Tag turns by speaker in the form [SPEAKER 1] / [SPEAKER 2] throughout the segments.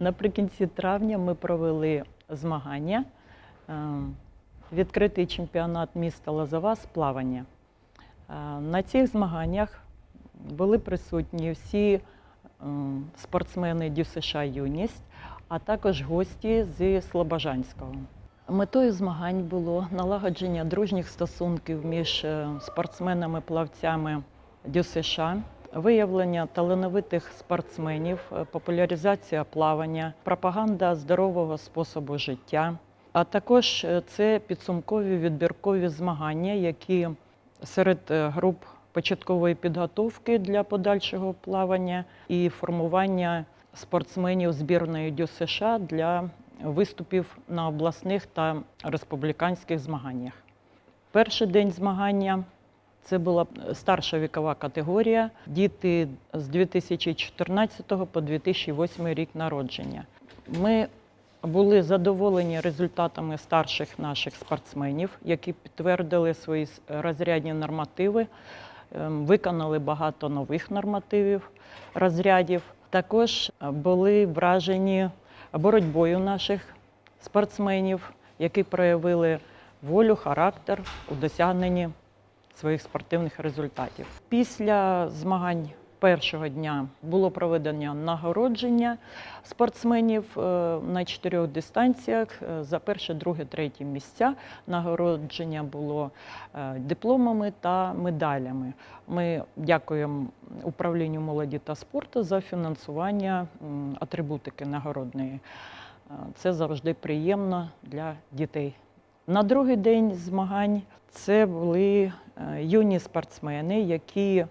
[SPEAKER 1] Наприкінці травня ми провели змагання. е, Відкритий чемпіонат міста Лозова з плавання. Е, На цих змаганнях були присутні всі ем, спортсмени ДЮСШ Юність, а також гості зі Слобожанського. Метою змагань було налагодження дружніх стосунків між е, спортсменами-плавцями ДЮСШ, виявлення талановитих спортсменів, е, популяризація плавання, пропаганда здорового способу життя. А також е, це підсумкові відбіркові змагання, які серед е, груп початкової підготовки для подальшого плавання і формування спортсменів збірної ДЮСШ для виступів на обласних та республіканських змаганнях. Перший день змагання це була старша вікова категорія, діти з 2014 по 2008 рік народження. Ми були задоволені результатами старших наших спортсменів, які підтвердили свої розрядні нормативи, ем, виконали багато нових нормативів розрядів. Також е, були вражені боротьбою наших спортсменів, які проявили волю, характер у досягненні своїх спортивних результатів. Після змагань першого дня було проведено нагородження спортсменів е, на чотирьох дистанціях е, за перше, друге, третє місця. Нагородження було е, дипломами та медалями. Ми дякуємо управлінню молоді та спорту за фінансування атрибутики нагородної. Це завжди приємно для дітей. На другий день змагань це були е, юні спортсмени, які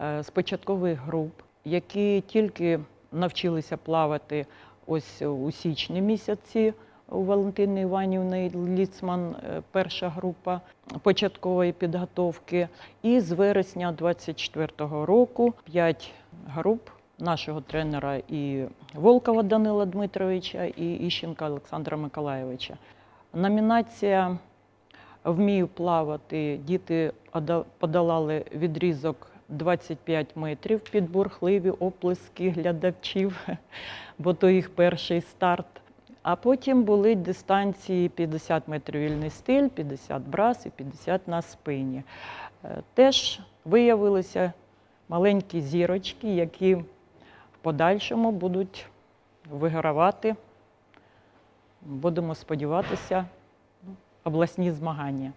[SPEAKER 1] е, з початкових груп, які тільки навчилися плавати ось у січні місяці у Валентини Іванівни Ліцман, е, перша група початкової підготовки. І з вересня 24-го року п'ять груп нашого тренера і Волкова Данила Дмитровича, і Іщенка Олександра Миколаєвича. Номінація Вмію плавати. Діти подолали відрізок 25 метрів під бурхливі оплески глядачів, бо то їх перший старт. А потім були дистанції 50 метрів вільний стиль, 50 брас і 50 на спині. Е, Теж виявилися маленькі зірочки, які в подальшому будуть вигравати, будемо сподіватися, обласні змагання.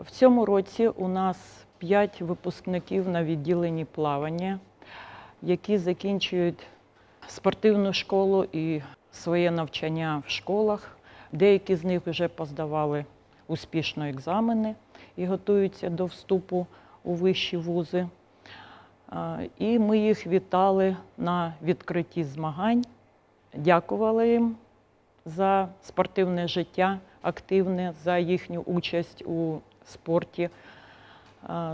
[SPEAKER 1] В цьому році у нас 5 випускників на відділенні плавання, які закінчують спортивну школу і своє навчання в школах. Деякі з них вже поздавали успішно екзамени і готуються до вступу у вищі вузи. І ми їх вітали на відкритті змагань, дякували їм за спортивне життя активне, за їхню участь у спорті,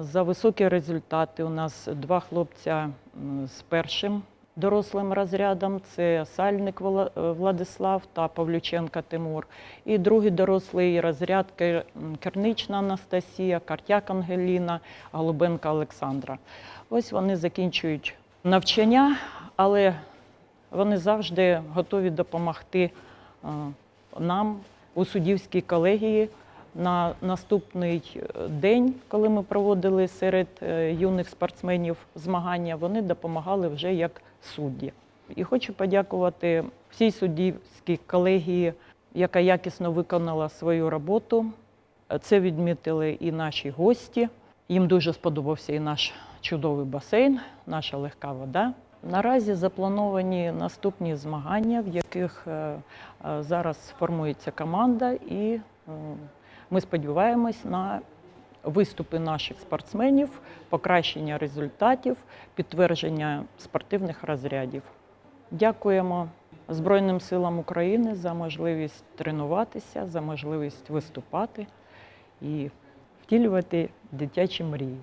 [SPEAKER 1] за високі результати. У нас два хлопця з першим дорослим розрядом це Сальник е, Владислав та Павлюченка Тимур. І другий дорослий розряд Кернична Анастасія, Картяк Ангеліна, Голубенка Олександра. Ось вони закінчують навчання, але вони завжди готові допомогти нам у суддівській колегії. На наступний е, день, коли ми проводили серед е, юних спортсменів змагання, вони допомагали вже як судді. І хочу подякувати всій суддівській колегії, яка якісно виконала свою роботу. Це відмітили і наші гості. Їм дуже сподобався і наш чудовий басейн, наша легка вода. Наразі заплановані наступні змагання, в яких е, е, зараз формується команда, і ми сподіваємось на виступи наших спортсменів, покращення результатів, підтвердження спортивних розрядів. Дякуємо Збройним силам України за можливість тренуватися, за можливість виступати і втілювати дитячі мрії.